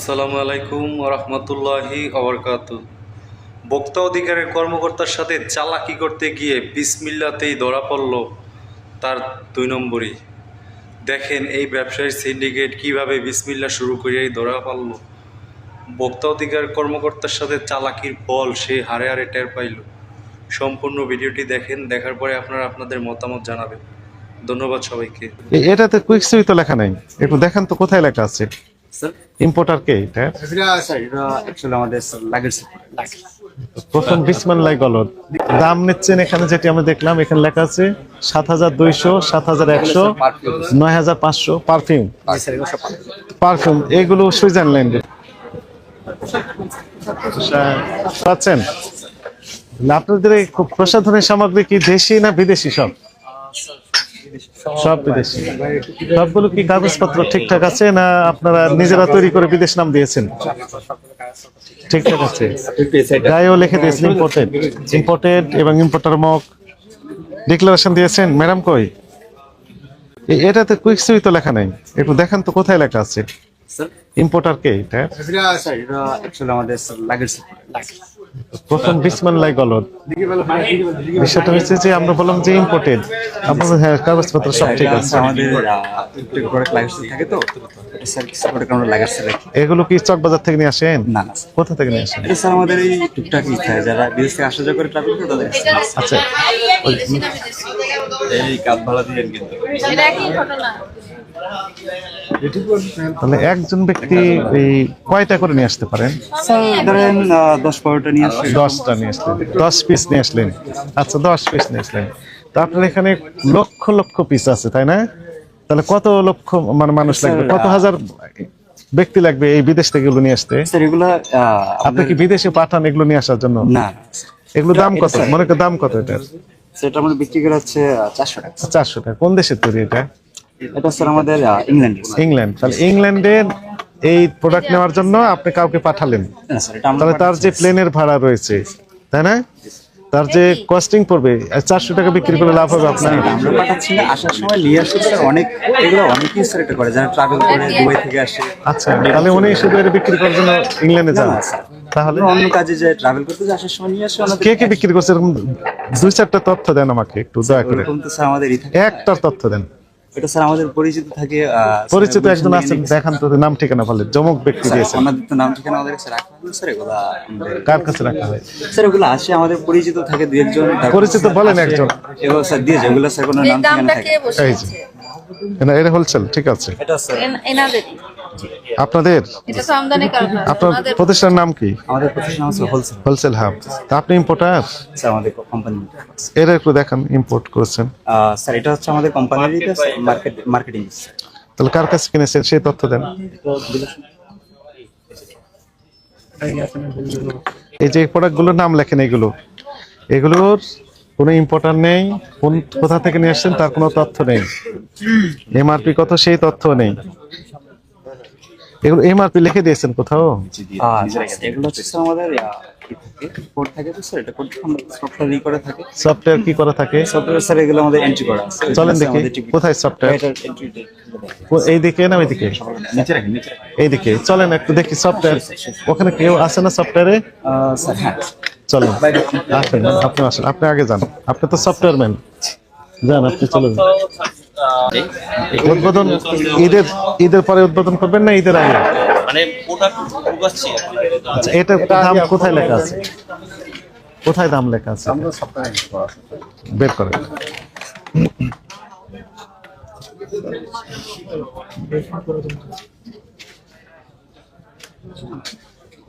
আসসালামু আলাইকুম রহমতুল্লাহি অবরকাত ভোক্তা অধিকারের কর্মকর্তার সাথে চালাকি করতে গিয়ে বিসমিল্লাতেই ধরা পড়ল তার দুই নম্বরই। দেখেন এই ব্যবসায়ীর সিন্ডিকেট কীভাবে বিসমিল্লা শুরু করিয়াই ধরা পড়ল। ভোক্তা অধিকার কর্মকর্তার সাথে চালাকির ফল সে হারে হারে টের পাইল। সম্পূর্ণ ভিডিওটি দেখেন, দেখার পরে আপনারা আপনাদের মতামত জানাবেন। ধন্যবাদ সবাইকে। এটাতে কুইক সুই তো লেখা নাই। একটু দেখেন তো কোথায় লেখা আছে। ইম্পোর্টার কে এটা? আমাদের প্রথম গলদ দাম নিচ্ছেন এখানে যেটি আমরা দেখলাম এখানে লেখা আছে সাত হাজার দুইশো সাত হাজার একশো নয় হাজার পাঁচশো। পারফিউম। পারফিউম। এগুলো সুইজারল্যান্ড পাচ্ছেন? আপনাদের প্রসাধনের সামগ্রী কি দেশি না বিদেশি সব? সব বিদেশি। সবগুলো কি কাগজপত্র ঠিকঠাক আছে না আপনারা নিজেরা তৈরি করে বিদেশ নাম দিয়েছেন? ঠিকঠাক আছে। গায়েও লিখে দিয়েছেন ইম্পোর্টেড ইম্পোর্টেড এবং ইম্পোর্টার মক ডিক্লারেশন দিয়েছেন। ম্যাডাম কই? এটাতে কুইক সুই তো লেখা নাই। একটু দেখেন তো কোথায় লেখা আছে। ইম্পোর্টার কে এটা? আমাদের প্রথম বিসমাল্লাই গলদ। বিষয়টা হচ্ছে যে আমরা বললাম যে ইম্পোর্টেড আপনাদের হ্যাঁ কাগজপত্র সব ঠিক আছে। এগুলো কি চকবাজার থেকে নিয়ে আসেন? না কোথা থেকে নিয়ে আসেন? স্যার আমাদের এই টুকটাক যারা বিদেশ থেকে আসা যাওয়া করে ট্রাভেল করে তাদের আচ্ছা। এই ভাড়া দিয়ে কিন্তু। তাহলে একজন ব্যক্তি এই কয়টা করে নিয়ে আসতে পারেন? ধরেন দশ বারোটা নিয়ে আসে দশটা নিয়ে আসলেন। দশ পিস নিয়ে আসলেন। আচ্ছা দশ পিস নিয়ে আসলেন। তো আপনার এখানে লক্ষ লক্ষ পিস আছে তাই না? তাহলে কত লক্ষ মানে মানুষ লাগবে? কত হাজার ব্যক্তি লাগবে এই বিদেশ থেকে এগুলো নিয়ে আসতে? আপনি কি বিদেশে পাঠান এগুলো নিয়ে আসার জন্য? না। এগুলো দাম কত? মনে করেন দাম কত এটার সেটা আমাদের বিক্রি করে হচ্ছে চারশো টাকা। চারশো টাকা। কোন দেশের তৈরি এটা? এটা স্যার আমাদের ইংল্যান্ড তাহলে ইংল্যান্ডের এই প্রোডাক্ট নেওয়ার জন্য আপনি কাউকে পাঠালেন। তাহলে তার যে প্লেনের ভাড়া রয়েছে তাই না? তার যে কস্টিং পড়বে চারশো টাকা বিক্রি করে লাভ হবে আপনার। আমরা পাঠাচ্ছি না আসার সময় নিয়ে স্যার অনেক এগুলো অনেকেই স্যার এটা করে যারা ট্রাভেল করে দুবাই থেকে আসে। আচ্ছা তাহলে উনি শুধু এটা বিক্রি করার জন্য ইংল্যান্ডে যান। তাহলে? অন্য কাজে যে ট্রাভেল করতে যে আসার সময় নিয়ে আসে কে কে বিক্রি করছে? এরকম দুই চারটা তথ্য দেন আমাকে একটু দয়া করে। একটা তথ্য দেন। এটা স্যার আমাদের পরিচিত থাকে পরিচিত একজন আছেন দেখান তো নাম ঠিকানা বলে জমক ব্যক্তি তো নাম ঠিকানা আমাদের কাছে রাখা স্যার এগুলা কার কাছে রাখা হয়? স্যার এগুলো আসে আমাদের পরিচিত থাকে দুই একজন পরিচিত বলেন একজন। এগুলো স্যার দিয়ে যায় ওগুলো স্যার কোনো নাম ঠিকানা থাকে এই যে। এটা হোলসেল ঠিক আছে। এটা স্যার এনাদের আপনাদের? আপনার প্রতিষ্ঠানের নাম কি? আমাদের প্রতিষ্ঠান হচ্ছে হোলসেল হোলসেল হাব তা আপনি ইম্পোর্টার স্যার আমাদের কোম্পানি এটা একটু দেখান ইম্পোর্ট করেছেন। স্যার এটা হচ্ছে আমাদের কোম্পানির মার্কেট মার্কেটিং তাহলে কার কাছে কিনেছেন সেই তথ্য দেন। এই যে প্রোডাক্টগুলোর নাম লেখেন এগুলো। এগুলোর কোনো ইম্পোর্টার নেই কোন কোথা থেকে নিয়ে আসছেন তার কোনো তথ্য নেই। এমআরপি কত সেই তথ্য নেই। এগুলো এমআরপি লিখে দিয়েছেন কোথাও এগুলো হচ্ছে আমাদের কোড থাকে তো স্যার এটা কোড সফটওয়্যার ই করে থাকে সফটওয়্যার কি করা থাকে সফটওয়্যার স্যার এগুলো আমাদের এন্ট্রি করা আছে চলেন দেখি কোথায় সফটওয়্যার এই দিকে না ওইদিকে নিচে রাখেন নিচে রাখেন এইদিকে চলেন একটু দেখি সফটওয়্যার ওখানে কেউ আছে না সফটওয়্যারে আহ, স্যার হ্যাঁ চলেন আসেন আপনি আসেন আপনি আগে যান আপনি তো সফটওয়্যার ম্যান যান আপনি চলেন উদ্বোধন ঈদের ঈদের পরে উদ্বোধন করবেন না ঈদের আগে? মানে। আচ্ছা এটা দাম কোথায় লেখা আছে? কোথায় দাম লেখা আছে? বের করেন।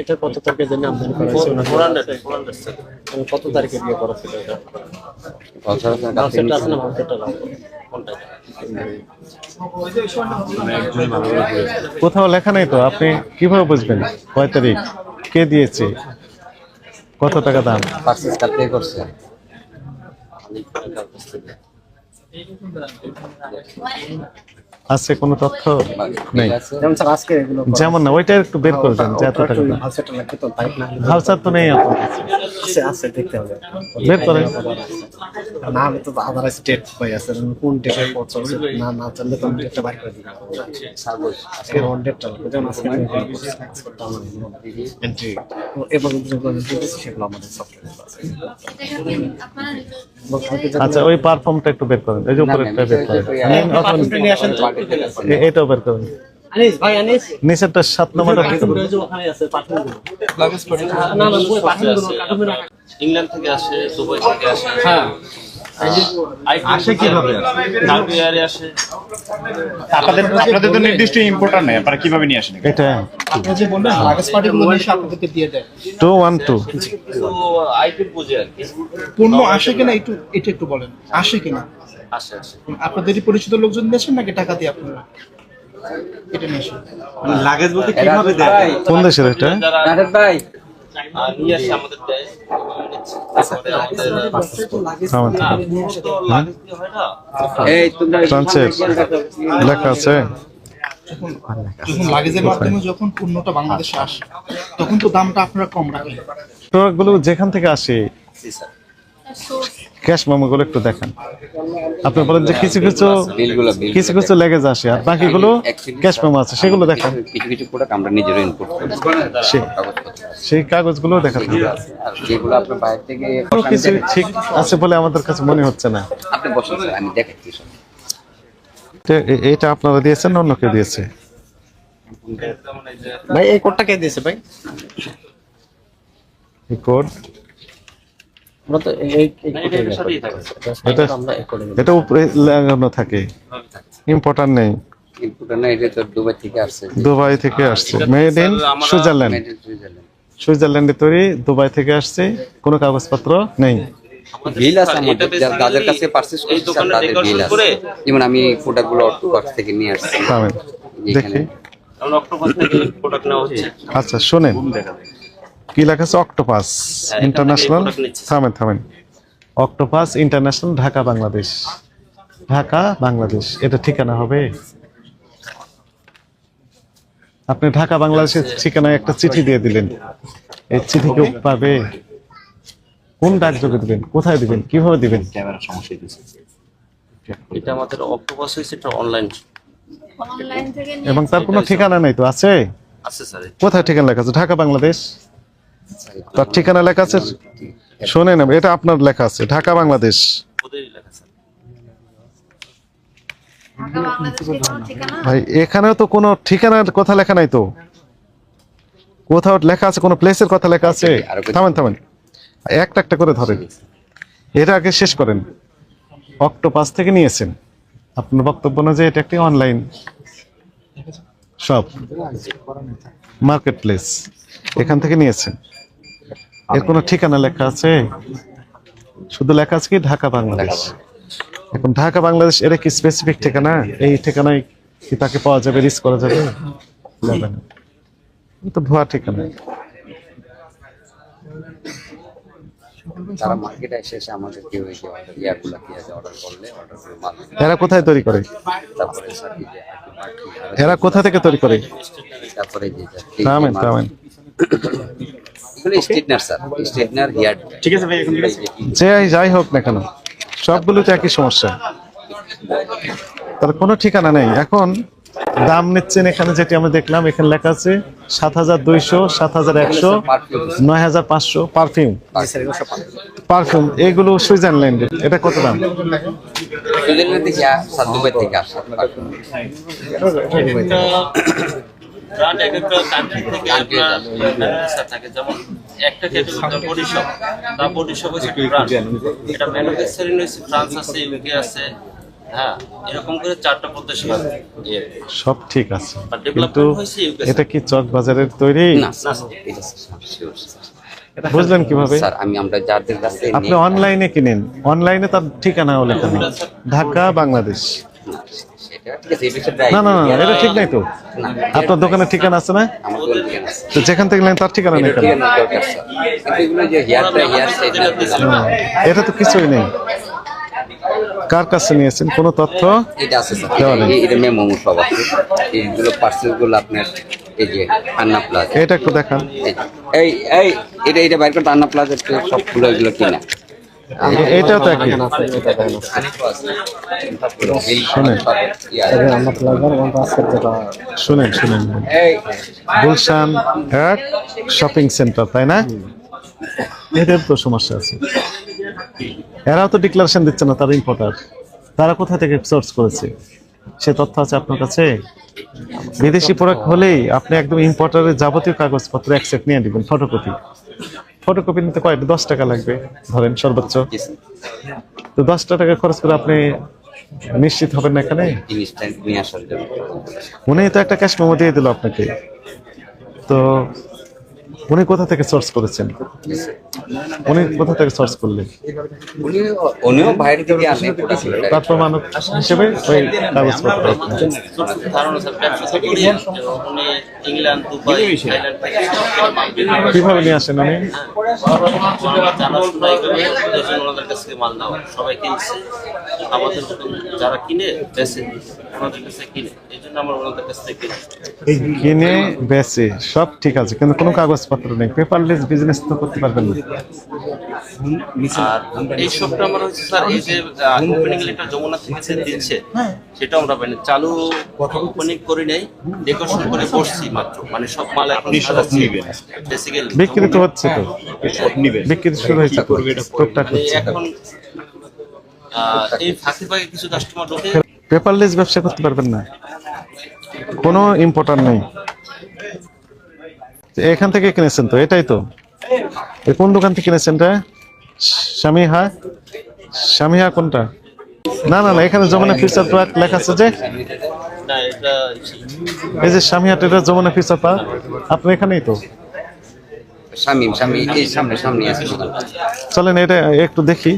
এটা কত তারিখের জন্য আমদানি করা হয়েছে? ওনার 400 400 স্যার। মানে কত তারিখে বিয়ে করা ছিল এটা? মার্কেটটা আছে না মার্কেটটা না কোনটা কোথাও লেখা নেই তো আপনি কীভাবে বুঝবেন? কয় তারিখ? কে দিয়েছে? কত টাকা দাম? পার্সেস পে করছে। আছে কোনো তথ্য নেই যেমন আজকে যেমন না, ওইটা একটু বের করে দাম। লাগবে তো নেই বের করেন। আছে কোন না না জানলে তো করে আজকে আজকে আচ্ছা ওই পারফর্মটা একটু বের করেন এই যে উপরে একটা বের করেন। এটাও বের নিচেরটা সাত ইংল্যান্ড থেকে আসে দুবাই থেকে আসে। হ্যাঁ। আসে কীভাবে? কার্বিয়ারে আসে। আপনাদের আপনাদের তো নির্দিষ্ট ইম্পোর্টার নেই আপনারা কীভাবে নিয়ে আসেন এটা। আপনারা যে বললেন লাগেজ পার্টিগুলো নিয়ে আপনাদেরকে দিয়ে দেয়। টু ওয়ান টু তো আইপি বুঝে আর কি। পণ্য আসে কিনা একটু এটা একটু বলেন। আসে কিনা? আসে আসে। আপনাদেরই পরিচিত লোকজন দিয়েছেন নাকি টাকা দিয়ে আপনারা? এটা নিয়ে লাগেজ বলতে কীভাবে দেয়? কোন দেশের এটা? যারা ভাই। আহ, নিয়ে আসে আমাদের দেয় তারপরে আমাদের আমার না, তো লাগেজ দিয়ে হয় না? এই তোমরা ফ্রান্সের লেখা আছে। যখন লাগেজের মাধ্যমে যখন পণ্যটা বাংলাদেশে আসে তখন তো দামটা আপনারা কম রাখেন। প্রোডাক্টগুলো যেখান থেকে আসে ক্যাশ মেমোগুলো একটু দেখান। আপনি বলেন যে কিছু কিছু কিছু কিছু লেগেজ আসে আর বাকিগুলো ক্যাশ মেমো আছে সেগুলো দেখান। কিছু কিছু প্রোডাক্ট আমরা নিজেরা ইনপুট করি। সেই কাগজগুলো দেখাতে হবে। আর যেগুলো আপনার বাইরে থেকে কোনো কিছু ঠিক আছে বলে আমাদের কাছে মনে হচ্ছে না। আপনি বসুন আমি দেখাচ্ছি সব। এটা আপনারা দিয়েছেন অন্য কেউ দিয়েছে? ভাই এই কোডটা কে দিয়েছে ভাই? এই কোড আমরা তো এই এটা উপরে লাগানো থাকে। ইম্পর্টেন্ট নেই। দুবাই থেকে আসছে। Made in Switzerland. সুইজারল্যান্ডে তৈরি দুবাই থেকে আসছে। কোনো কাগজপত্র নেই। বিল আছে আমাদের। এটা যার- যাদের কাছে পারচেজ এই করছি তাদের বিল আছে। যেমন আমি প্রোডাক্টগুলো থেকে নিয়ে আসছি। পাবেন। দেখি। অক্টোবর থেকে প্রোডাক্ট নেওয়া হচ্ছে। আচ্ছা শোনেন। কি লেখা আছে? অক্টোপাস ইন্টারন্যাশনাল থামেন থামেন। Octopus international Dhaka Bangladesh. Dhaka Bangladesh. এটা ঠিকানা হবে? আপনি ঢাকা বাংলাদেশের ঠিকানায় একটা চিঠি দিয়ে দিলেন। এই চিঠি কেউ পাবে? কোন ডাকযোগে দিবেন? কোথায় দিবেন? কীভাবে দিবেন? ক্যামেরা সমস্যা এটা আমাদের অক্টোপাস হয়েছে এটা অনলাইন অনলাইন থেকে এবং তার কোনো ঠিকানা নেই তো আছে? আছে স্যার। কোথায় ঠিকানা লেখা আছে? ঢাকা বাংলাদেশ? তার ঠিকানা লেখা আছে? শোনেন এটা আপনার লেখা আছে ঢাকা বাংলাদেশ। ওদেরই লেখা স্যার ঢাকা বাংলাদেশের কোনো ঠিকানা? ভাই এখানেও তো কোনো ঠিকানার কথা লেখা নাই তো। কোথাও লেখা আছে কোনো প্লেসের কথা লেখা আছে? থামেন থামেন। একটা একটা করে ধরেন। এটা আগে শেষ করেন। অক্টোপাস থেকে নিয়েছেন। আপনার বক্তব্য না যে এটা একটি অনলাইন শপ মার্কেট প্লেস এখান থেকে নিয়েছেন। এর কোনো ঠিকানা লেখা আছে? শুধু লেখা আছে কি ঢাকা বাংলাদেশ? এখন ঢাকা বাংলাদেশ এটা কি স্পেসিফিক ঠিকানা? এই ঠিকানায় কি তাকে পাওয়া যাবে রিস্ক করা যাবে? যাবে না। তো ভুয়া ঠিকানা। তারা মার্কেটে এসে এসে আমাদের কেউ এই যে অর্ডার ইয়াগুলো করলে অর্ডার এরা কোথায় তৈরি করে? তারপরে এরা কোথা থেকে তৈরি করে? তারপরে এই যে এগুলো স্টেটনার স্যার। স্টেটনার হিয়ার ঠিক আছে ভাই এখন ঠিক আছে। যে যাই হোক না কেন সবগুলো তো একই সমস্যা। তার কোনো ঠিকানা নেই। এখন দাম নিচ্ছেন এখানে যেটি আমরা দেখলাম এখানে লেখা আছে সাত হাজার দুইশো সাত হাজার একশো নয় হাজার পাঁচশো পারফিউম। পারফিউম। এগুলো সুইজারল্যান্ডের। এটা কত দাম? সুইজারল্যান্ড থেকে। ব্র্যান্ড এক একটা কান্ট্রি থেকে আপনার থাকে যেমন একটা ক্যাটাগরি হচ্ছে ব্র্যান্ড এটা ম্যানুফ্যাকচারিং হচ্ছে ফ্রান্স আছে ইউকে আছে হ্যাঁ এরকম করে চারটা প্রদেশ সব ঠিক আছে। কিন্তু এটা কি চক বাজারের তৈরি? না। বুঝলেন কীভাবে? স্যার আমি আমরা যাদের কাছে আপনি অনলাইনে কিনেন। অনলাইনে তার ঠিকানাও লেখা ঢাকা বাংলাদেশ। না, না না এটা ঠিক নাই তো। আপনার দোকানের ঠিকানা আছে না। তো যেখান থেকে নেন তার ঠিকানা নেই এটা তো কিছুই নেই। কার কাছে নিয়েছেন? কোনো তথ্য? এটা আছে স্যার। দেওয়া নেই। এই- এটা মেমো সব আছে এইগুলো পার্সেলগুলো আপনার এই যে আন্না প্লাজা এটা একটু দেখান। এই এই এটা এটা বাইর করতে আন্না প্লাজা সবগুলো এগুলো কিনা। এটাও তো একই। শোনেন। শুনেন শুনেন গুলশান এক শপিং সেন্টার তাই না? এদের তো সমস্যা আছে। এরাও তো ডিক্লারেশন দিচ্ছে না তার ইম্পোর্টার তারা কোথা থেকে সোর্স করেছে? সে তথ্য আছে আপনার কাছে? বিদেশি প্রোডাক্ট হলেই আপনি একদম ইম্পোর্টারের যাবতীয় কাগজপত্র এক সেট নিয়ে দিবেন ফটোকপি ফটোকপি নিতে কয়েক দশ টাকা লাগবে ধরেন সর্বোচ্চ। তো দশটা টাকা খরচ করে আপনি নিশ্চিত হবেন না এখানে? মনে হয় উনি তো একটা ক্যাশ মেমো দিয়ে দিল আপনাকে। তো উনি কোথা থেকে সোর্স করেছেন? উনি কোথা থেকে সোর্স করলেন? উনি উনিও বাইরে থেকে আনে তার প্রমাণক হিসেবে ওই কাগজপত্র। আপনার। ধারণা স্যার ব্যবসা তো উনি ইংল্যান্ড দুবাই থাইল্যান্ড থেকে সব থেকে মাল বের করে কীভাবে নিয়ে আসেন উনি আমার আমাদের যারা কিনে বেচে ওনাদের কাছে কিনে। এই জন্য আমরা ওনাদের কাছ থেকে কিনি। কিনে বেচে সব ঠিক আছে কিন্তু কোনো কাগজপত্র নেই। পেপারলেস বিজনেস তো করতে পারবেন না। আর এই সবটা আমরা হচ্ছে স্যার এই যে লেটার যমুনা থেকে যে দিচ্ছে সেটা আমরা মানে চালু ওপেনিং করি নাই ডেকোরেশন করে বসছি মাত্র। মানে সব মাল এখন বেসিক্যালি বিক্রি তো হচ্ছে তো। বিক্রি শুরু হয়েছে। টুকটাক এখন এই ফাঁকে ফাঁকে কিছু কাস্টমার ঢোকে পেপারলেস ব্যবসা করতে পারবেন না। কোনো ইম্পর্টার নেই। এখান থেকে কিনেছেন তো এটাই তো। কোন দোকান থেকে কিনেছেন এটা? স্বামীহা স্বামীহা কোনটা? না না না এখানে যমুনা ফিউচার পার্ক লেখা আছে যে এই যে স্বামীহা এটা যমুনা ফিউচার পার্ক। আপনার এখানেই তো। স্বামী স্বামী এই সামনে সামনে আছে। চলেন এটা একটু দেখি।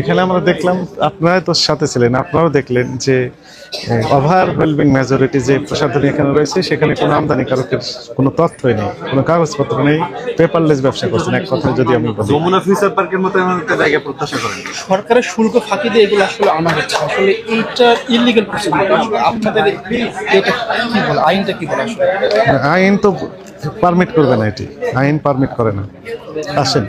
এখানে আমরা দেখলাম আপনারাই তো সাথে ছিলেন আপনারাও দেখলেন যে ওভারওয়েলমিং মেজরিটি যে প্রসাধনী এখানে রয়েছে সেখানে কোনো আমদানিকারকের কোনো তথ্যই নেই কোনো কাগজপত্র নেই পেপারলেস ব্যবসা করছেন এক কথায় যদি আমি বলি। যমুনা ফিউচার পার্কের মতো এমন একটা জায়গা প্রত্যাশা করেন সরকারের শুল্ক ফাঁকি দিয়ে এগুলো আসলে আনা হচ্ছে আসলে এইটা ইলিগাল আপনাদের এটা কি বলে আইনটা কি বলে আসলে? আইন তো পারমিট করবে না এটি আইন পারমিট করে না। আসেন।